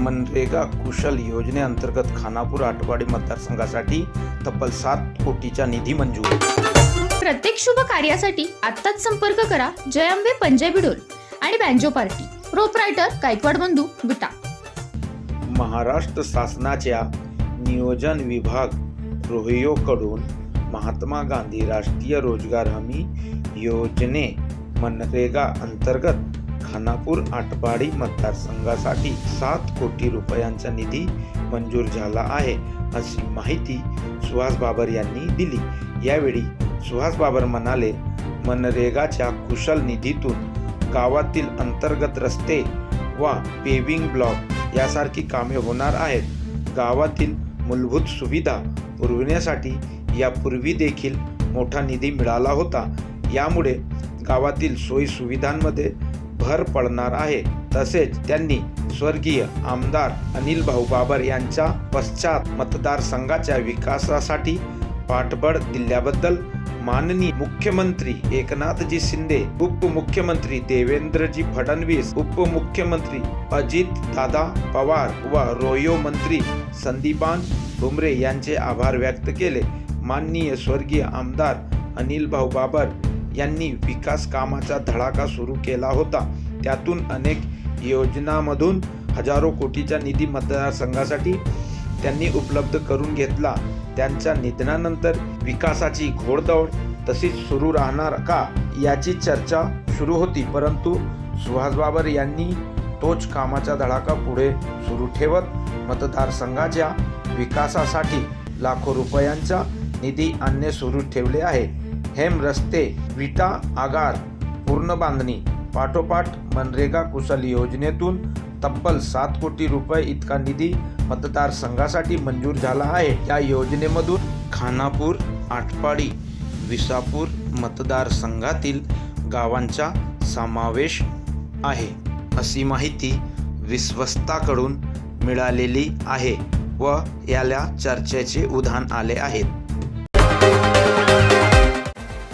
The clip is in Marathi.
मनरेगा कुशल योजनेअंतर्गत खानापूर आटवाडी मतदारसंघासाठी तब्बल सात कोटीचा निधी मंजूर. प्रत्येक शुभ कार्यासाठी आत्ताच संपर्क करा जयंबे पंजाबी डोल आणि बँजो पार्टी. प्रोपरायटर गायकवाड बंधू विटा महाराष्ट्र शासनाच्या नियोजन विभाग रोहियोकडून महात्मा गांधी राष्ट्रीय रोजगार हमी योजने मनरेगा अंतर्गत खानापूर आटपाडी मतदारसंघासाठी सात कोटी रुपयांचा निधी मंजूर झाला आहे अशी माहिती सुहास बाबर यांनी दिली. यावेळी सुहास बाबर म्हणाले मनरेगाच्या कुशल निधीतून गावातील अंतर्गत रस्ते वा पेविंग ब्लॉक यासारखी कामे होणार आहेत. गावातील मूलभूत सुविधा पुरविण्यासाठी यापूर्वी देखील मोठा निधी मिळाला होता. यामुळे गावातील सोयी सुविधांमध्ये भर पडणार आहे. तसेच त्यांनी स्वर्गीय आमदार अनिल भाऊ बाबर यांच्या पश्चात मतदारसंघाच्या विकासासाठी पाठबळ दिल्याबद्दल माननीय मुख्यमंत्री एकनाथजी शिंदे उपमुख्यमंत्री देवेंद्रजी फडणवीस उपमुख्यमंत्री अजित दादा पवार व रोयो मंत्री संदीपान भुमरे यांचे आभार व्यक्त केले. माननीय स्वर्गीय आमदार अनिल भाऊ बाबर यांनी विकास कामाचा धडाका सुरू केला होता. त्यातून अनेक योजनांमधून हजारो कोटीचा निधी मतदारसंघासाठी त्यांनी उपलब्ध करून घेतला. त्यांच्या निधनानंतर विकासाची घोडदौड तशीच सुरू राहणार का याची चर्चा सुरू होती. परंतु सुहास बाबर यांनी तोच कामाचा धडाका पुढे सुरू ठेवत मतदारसंघाच्या विकासासाठी लाखो रुपयांचा निधी आणणे सुरू ठेवले आहे. हेम रस्ते विटा आगार पूर्ण बांधणी. पाठोपाठ मनरेगा कुशल योजनेतून तब्बल सात कोटी रुपये इतका निधी मतदारसंघासाठी मंजूर झाला आहे. या योजनेमधून खानापूर आटपाडी विसापूर मतदारसंघातील गावांचा समावेश आहे. अशी माहिती विश्वस्ताकडून मिळालेली आहे व याला चर्चेचे उधाण आले आहेत